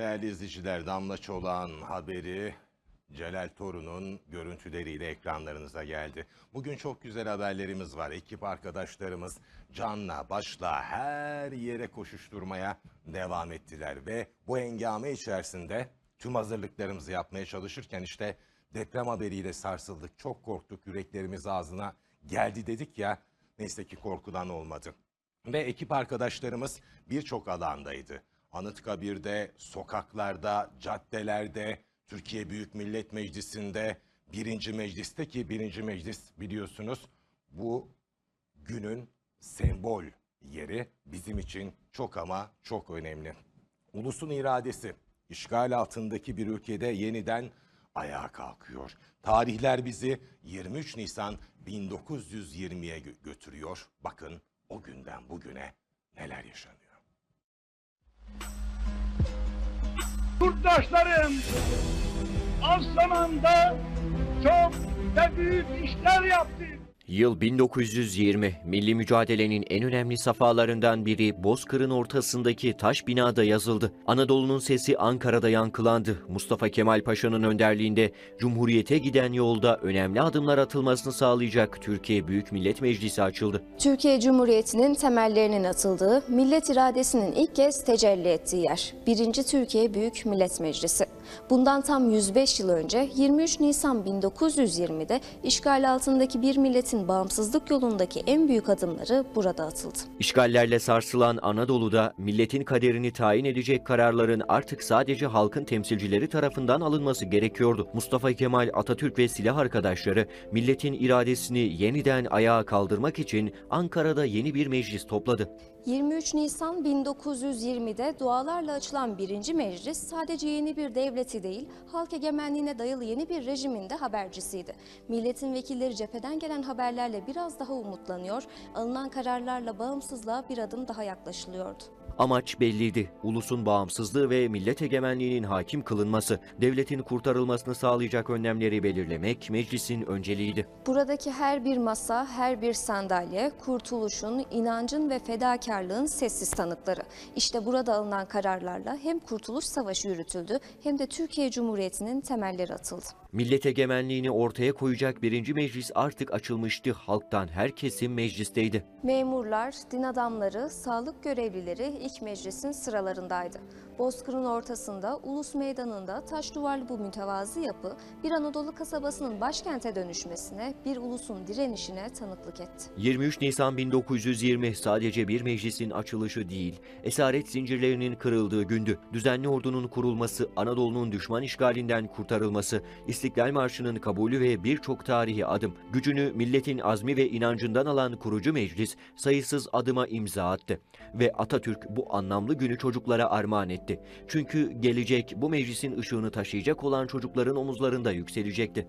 Değerli izleyiciler, Damla Çolak'ın haberi Celal Torun'un görüntüleriyle ekranlarınıza geldi. Bugün çok güzel haberlerimiz var. Ekip arkadaşlarımız canla başla her yere koşuşturmaya devam ettiler. Ve bu hengame içerisinde tüm hazırlıklarımızı yapmaya çalışırken işte deprem haberiyle sarsıldık. Çok korktuk, yüreklerimiz ağzına geldi dedik ya. Neyse ki korkudan olmadı. Ve ekip arkadaşlarımız birçok alandaydı. Anıtkabir'de, sokaklarda, caddelerde, Türkiye Büyük Millet Meclisi'nde, birinci mecliste ki birinci meclis biliyorsunuz bu günün sembol yeri bizim için çok ama çok önemli. Ulusun iradesi işgal altındaki bir ülkede yeniden ayağa kalkıyor. Tarihler bizi 23 Nisan 1920'ye gö- götürüyor. Bakın o günden bugüne neler yaşanıyor. Yurttaşlarım az zamanda çok ve büyük işler yaptık. Yıl 1920, milli mücadelenin en önemli safhalarından biri Bozkır'ın ortasındaki taş binada yazıldı. Anadolu'nun sesi Ankara'da yankılandı. Mustafa Kemal Paşa'nın önderliğinde Cumhuriyete giden yolda önemli adımlar atılmasını sağlayacak Türkiye Büyük Millet Meclisi açıldı. Türkiye Cumhuriyeti'nin temellerinin atıldığı, millet iradesinin ilk kez tecelli ettiği yer. 1. Türkiye Büyük Millet Meclisi. Bundan tam 105 yıl önce 23 Nisan 1920'de işgal altındaki bir milletin bağımsızlık yolundaki en büyük adımları burada atıldı. İşgallerle sarsılan Anadolu'da milletin kaderini tayin edecek kararların artık sadece halkın temsilcileri tarafından alınması gerekiyordu. Mustafa Kemal Atatürk ve silah arkadaşları milletin iradesini yeniden ayağa kaldırmak için Ankara'da yeni bir meclis topladı. 23 Nisan 1920'de dualarla açılan birinci meclis sadece yeni bir devleti değil, halk egemenliğine dayalı yeni bir rejimin de habercisiydi. Milletin vekilleri cepheden gelen haberlerle biraz daha umutlanıyor, alınan kararlarla bağımsızlığa bir adım daha yaklaşılıyordu. Amaç belliydi. Ulusun bağımsızlığı ve millet egemenliğinin hakim kılınması, devletin kurtarılmasını sağlayacak önlemleri belirlemek meclisin önceliğiydi. Buradaki her bir masa, her bir sandalye, kurtuluşun, inancın ve fedakarlığın sessiz tanıkları. İşte burada alınan kararlarla hem Kurtuluş Savaşı yürütüldü hem de Türkiye Cumhuriyeti'nin temelleri atıldı. Millet egemenliğini ortaya koyacak birinci meclis artık açılmıştı. Halktan her kesim meclisteydi. Memurlar, din adamları, sağlık görevlileri ilk meclisin sıralarındaydı. Bozkır'ın ortasında, Ulus Meydanı'nda taş duvarlı bu mütevazı yapı bir Anadolu kasabasının başkente dönüşmesine, bir ulusun direnişine tanıklık etti. 23 Nisan 1920 sadece bir meclisin açılışı değil, esaret zincirlerinin kırıldığı gündü. Düzenli ordunun kurulması, Anadolu'nun düşman işgalinden kurtarılması, İstiklal Marşı'nın kabulü ve birçok tarihi adım. Gücünü milletin azmi ve inancından alan kurucu meclis sayısız adıma imza attı. Ve Atatürk bu anlamlı günü çocuklara armağan etti. Çünkü gelecek bu meclisin ışığını taşıyacak olan çocukların omuzlarında yükselecekti.